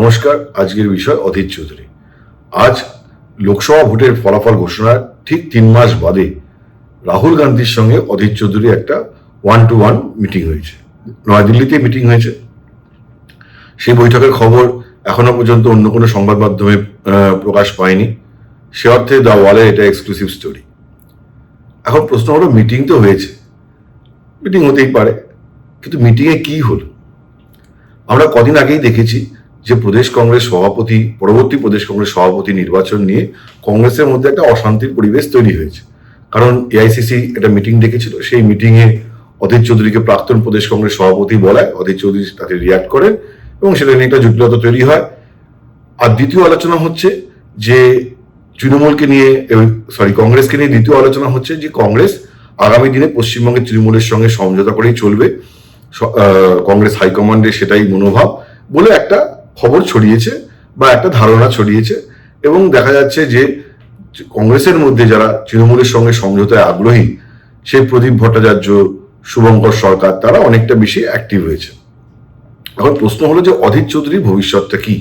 নমস্কার, আজকের বিষয় অধীর চৌধুরী। আজ লোকসভা ভোটের ফলাফল ঘোষণার ঠিক তিন মাস বাদে রাহুল গান্ধীর সঙ্গে অধীর চৌধুরী একটা ওয়ান টু ওয়ান মিটিং হয়েছে। নয়াদিল্লিতে মিটিং হয়েছে। সেই বৈঠকের খবর এখনও পর্যন্ত অন্য কোনো সংবাদ মাধ্যমে প্রকাশ পায়নি। সে অর্থে দ্য ওয়ালের এটা এক্সক্লুসিভ স্টোরি এখন প্রশ্ন হলো মিটিং তো হয়েছে। মিটিং হতেই পারে, কিন্তু মিটিংয়ে কি হলো? আমরা কদিন আগেই দেখেছি যে প্রদেশ কংগ্রেস সভাপতি, পরবর্তী প্রদেশ কংগ্রেস সভাপতি নির্বাচন নিয়ে কংগ্রেসের মধ্যে একটা অশান্তির পরিবেশ তৈরি হয়েছে। কারণ এআইসিসি একটা মিটিং ডেকেছিল, সেই মিটিংয়ে অধীর চৌধুরীকে প্রাক্তন প্রদেশ কংগ্রেস সভাপতি বলায় অধীর চৌধুরী তাতে রিয়াক্ট করেন এবং সেটা নিয়ে একটা জটিলতা তৈরি হয়। আর দ্বিতীয় আলোচনা হচ্ছে যে তৃণমূলকে নিয়ে সরি কংগ্রেসকে নিয়ে দ্বিতীয় আলোচনা হচ্ছে যে কংগ্রেস আগামী দিনে পশ্চিমবঙ্গের তৃণমূলের সঙ্গে সমঝোতা করেই চলবে। কংগ্রেস হাইকমান্ডের সেটাই মনোভাব বলে একটা খবর ছড়িয়েছে বা একটা ধারণা ছড়িয়েছে এবং দেখা যাচ্ছে যে কংগ্রেসের মধ্যে যারা তৃণমূলের সঙ্গে সমঝোতায় আগ্রহী, সেই প্রদীপ ভট্টাচার্য, শুভঙ্কর সরকার, তারা অনেকটা বেশি অ্যাক্টিভ হয়েছে। এখন প্রশ্ন হলো যে অধীর চৌধুরীর ভবিষ্যৎটা কি?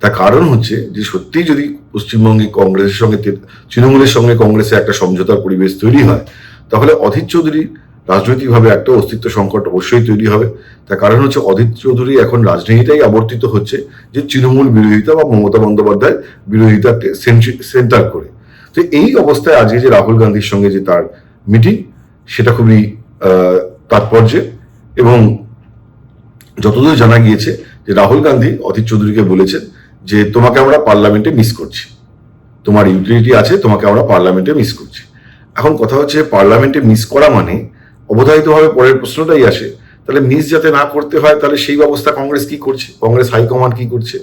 তার কারণ হচ্ছে যে সত্যি যদি পশ্চিমবঙ্গে কংগ্রেসের সঙ্গে তৃণমূলের সঙ্গে কংগ্রেসে একটা সমঝোতার পরিবেশ তৈরি হয়, তাহলে অধীর চৌধুরী রাজনৈতিকভাবে একটা অস্তিত্ব সংকট অবশ্যই তৈরি হবে। তার কারণ হচ্ছে অধীর চৌধুরী এখন রাজনীতিটাই আবর্তিত হচ্ছে যে তৃণমূল বিরোধিতা বা মমতা বন্দ্যোপাধ্যায় বিরোধিতাকে সেন্টার করে। তো এই অবস্থায় আজকে যে রাহুল গান্ধীর সঙ্গে যে তার মিটিং সেটা খুবই আহ, তাৎপর্যের এবং যতদূর জানা গিয়েছে যে রাহুল গান্ধী অধীর চৌধুরীকে বলেছেন যে তোমাকে আমরা পার্লামেন্টে মিস করছি। তোমার ইউটিলিটি আছে তোমাকে আমরা পার্লামেন্টে মিস করছি। এখন কথা হচ্ছে পার্লামেন্টে মিস করা মানে অবধারিতভাবে পরের প্রশ্নটাই আসে, তাহলে মিস যাতে না করতে হয়, তাহলে সেই ব্যবস্থা কংগ্রেস কি করছে? কংগ্রেস হাইকমান্ড কি করছে?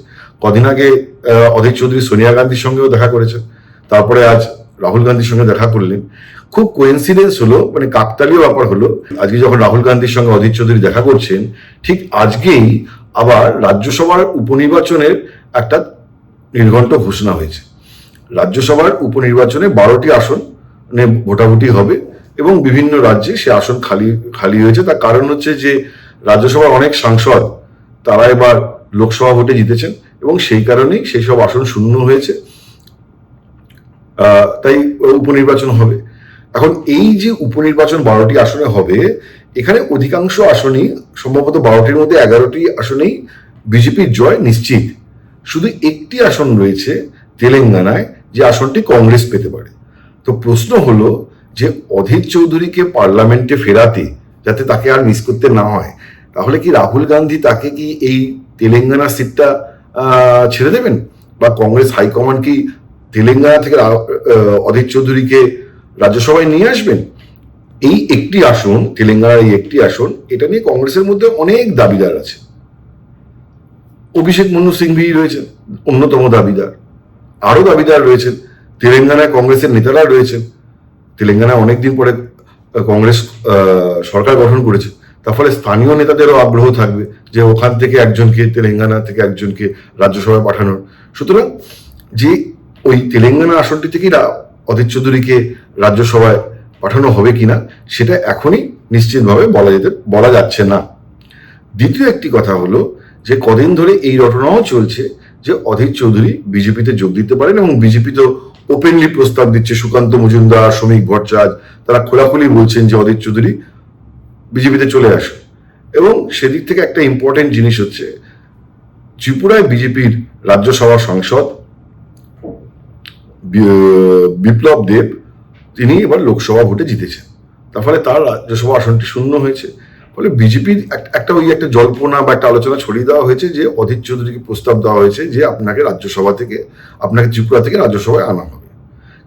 কদিন আগে অধীর চৌধুরী সোনিয়া গান্ধীর সঙ্গেও দেখা করেছেন। তারপরে আজ রাহুল গান্ধীর সঙ্গে দেখা করলেন। খুব কোইন্সিডেন্স হলো মানে কাকতালীয় ব্যাপার হলো, আজকে যখন রাহুল গান্ধীর সঙ্গে অধীর চৌধুরী দেখা করছেন, ঠিক আজকেই আবার রাজ্যসভার উপনির্বাচনের একটা নির্ঘণ্ট ঘোষণা হয়েছে। রাজ্যসভার উপনির্বাচনে বারোটি আসন ভোটাভুটি হবে। এবং বিভিন্ন রাজ্যে সে আসন খালি খালি হয়েছে। তার কারণ হচ্ছে যে রাজ্যসভার অনেক সাংসদ তারা এবার লোকসভা ভোটে জিতেছেন এবং সেই কারণেই সেই সব আসন শূন্য হয়েছে। তাই উপনির্বাচন হবে। এখন এই যে উপনির্বাচন বারোটি আসনে হবে, এখানে অধিকাংশ আসনই সম্ভবত বারোটির মধ্যে এগারোটি আসনেই বিজেপির জয় নিশ্চিত। শুধু একটি আসন রয়েছে তেলেঙ্গানায়, যে আসনটি কংগ্রেস পেতে পারে। তো প্রশ্ন হলো যে অধীর চৌধুরীকে পার্লামেন্টে ফেরাতে যাতে তাকে আর মিস করতে না হয়, তাহলে কি রাহুল গান্ধী তাকে কি এই তেলেঙ্গানা সিটটা ছেড়ে দেবেন? বা কংগ্রেস হাইকমান্ড কি তেলেঙ্গানা থেকে অধীর চৌধুরীকে রাজ্যসভায় নিয়ে আসবেন? এই একটি আসন, তেলেঙ্গানার এই একটি আসন, এটা নিয়ে কংগ্রেসের মধ্যে অনেক দাবিদার আছে। অভিষেক মনু সিংভি রয়েছেন, অন্যতম দাবিদার। আরও দাবিদার রয়েছেন, তেলেঙ্গানায় কংগ্রেসের নেতারা রয়েছেন। তেলেঙ্গানায় অনেকদিন পরে কংগ্রেস সরকার গঠন করেছে। তার ফলে স্থানীয় নেতাদেরও আগ্রহ থাকবে যে ওখান থেকে একজনকে, তেলেঙ্গানা থেকে একজনকে রাজ্যসভায় পাঠানোর। সুতরাং যে ওই তেলেঙ্গানা আসনটি থেকেই অধীর চৌধুরীকে রাজ্যসভায় পাঠানো হবে কিনা, সেটা এখনই নিশ্চিতভাবে বলা যেতে, বলা যাচ্ছে না। দ্বিতীয় একটি কথা হলো যে কদিন ধরে এই রটনাও চলছে যে অধীর চৌধুরী বিজেপিতে যোগ দিতে পারেন এবং বিজেপি তো ওপেনলি প্রস্তাব দিচ্ছে সুকান্ত মজুমদার, শ্রমিক ভট্টাচার্য, তারা খোলাখুলি বলছেন যে অধীর চৌধুরী বিজেপিতে চলে আসুন। এবং সেদিক থেকে একটা ইম্পর্টেন্ট জিনিস হচ্ছে, ত্রিপুরায় বিজেপির রাজ্যসভা সাংসদ বিপ্লব দেব, তিনি এবার লোকসভা ভোটে জিতেছেন। তার ফলে তার রাজ্যসভা আসনটি শূন্য হয়েছে। ফলে বিজেপির একটা ওই একটা জল্পনা বা একটা আলোচনা ছড়িয়ে দেওয়া হয়েছে যে অধীর চৌধুরীকে প্রস্তাব দেওয়া হয়েছে যে আপনাকে রাজ্যসভা থেকে, আপনাকে ত্রিপুরা থেকে রাজ্যসভায় আনা হবে।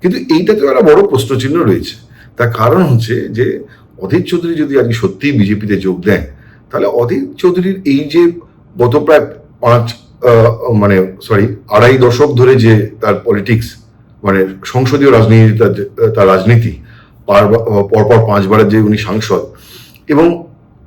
কিন্তু এইটাতেও একটা বড় প্রশ্নচিহ্ন রয়েছে। তার কারণ হচ্ছে যে অধীর চৌধুরী যদি আজকে সত্যিই বিজেপিতে যোগ দেন, তাহলে অধীর চৌধুরীর এই যে গত প্রায় পাঁচ মানে সরি আড়াই দশক ধরে যে তার পলিটিক্স মানে সংসদীয় রাজনীতি, তার রাজনীতি পার- পরপর পাঁচবারের যে উনি সাংসদ, এবং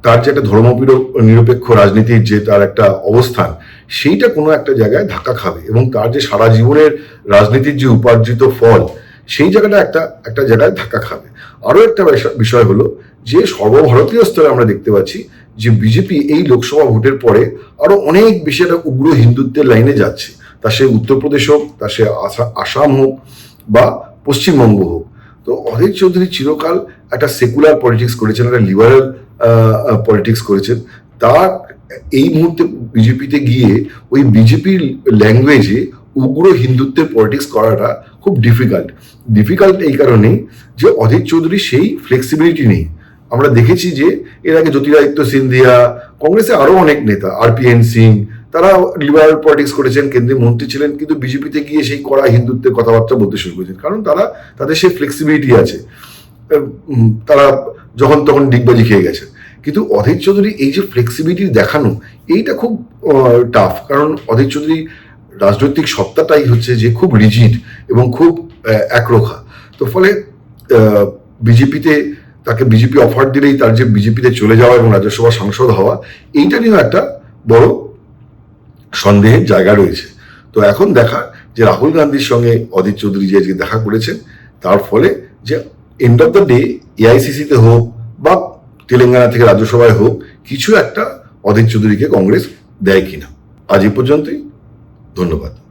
তার যে একটা ধর্মপির নিরপেক্ষ রাজনীতির যে তার একটা অবস্থান, সেইটা কোনো একটা জায়গায় ধাক্কা খাবে এবং তার যে সারা জীবনের রাজনীতির যে উপার্জিত ফল, সেই জায়গাটা একটা একটা জায়গায় ধাক্কা খাবে। আরও একটা বিষয়- হলো যে সর্বভারতীয় স্তরে আমরা দেখতে পাচ্ছি যে বিজেপি এই লোকসভা ভোটের পরে আরও অনেক বেশি একটা উগ্র হিন্দুত্বের লাইনে যাচ্ছে। তা সে উত্তরপ্রদেশ হোক, তা সে আসা- আসাম হোক বা পশ্চিমবঙ্গ হোক। তো অধীর চৌধুরী চিরকাল একটা সেকুলার পলিটিক্স করেছেন, একটা লিবারাল পলিটিক্স করেছেন। তার এই মুহূর্তে বিজেপিতে গিয়ে ওই বিজেপির ল্যাঙ্গুয়েজে উগ্র হিন্দুত্বের পলিটিক্স করাটা খুব ডিফিকাল্ট ডিফিকাল্ট এই কারণেই যে অধীর চৌধুরী সেই ফ্লেক্সিবিলিটি নেই। আমরা দেখেছি যে এর আগে জ্যোতিরাদিত্য সিন্ধিয়া, কংগ্রেসে আরও অনেক নেতা আর পি এন সিং তারা লিবারাল পলিটিক্স করেছেন, কেন্দ্রীয় মন্ত্রী ছিলেন, কিন্তু বিজেপিতে গিয়ে সেই কড়া হিন্দুত্বের কথাবার্তা বলতে শুরু করেছেন। কারণ তারা, তাদের সেই ফ্লেক্সিবিলিটি আছে। তারা যখন তখন ডিগবাজি খেয়ে গেছে। কিন্তু অধীর চৌধুরী এই যে ফ্লেক্সিবিলিটি দেখানো, এইটা খুব টাফ কারণ অধীর চৌধুরী রাজনৈতিক সত্তাটাই হচ্ছে যে খুব রিজিড এবং খুব একরোখা। তো ফলে বিজেপিতে তাকে বিজেপি অফার দিলেই তার যে বিজেপিতে চলে যাওয়া এবং রাজ্যসভা সাংসদ হওয়া, এইটা নিয়েও একটা বড় সন্দেহের জায়গা রয়েছে। তো এখন দেখা যে রাহুল গান্ধীর সঙ্গে অজিত চৌধুরী যে দেখা করেছেন, তার ফলে যে এন্ড অফ দ্য ডে এআইসিসিতে হোক বা তেলেঙ্গানা থেকে রাজ্যসভায় হোক, কিছু একটা অধীর চৌধুরীকে কংগ্রেস দেয় কিনা। আজ এ পর্যন্তই। ধন্যবাদ।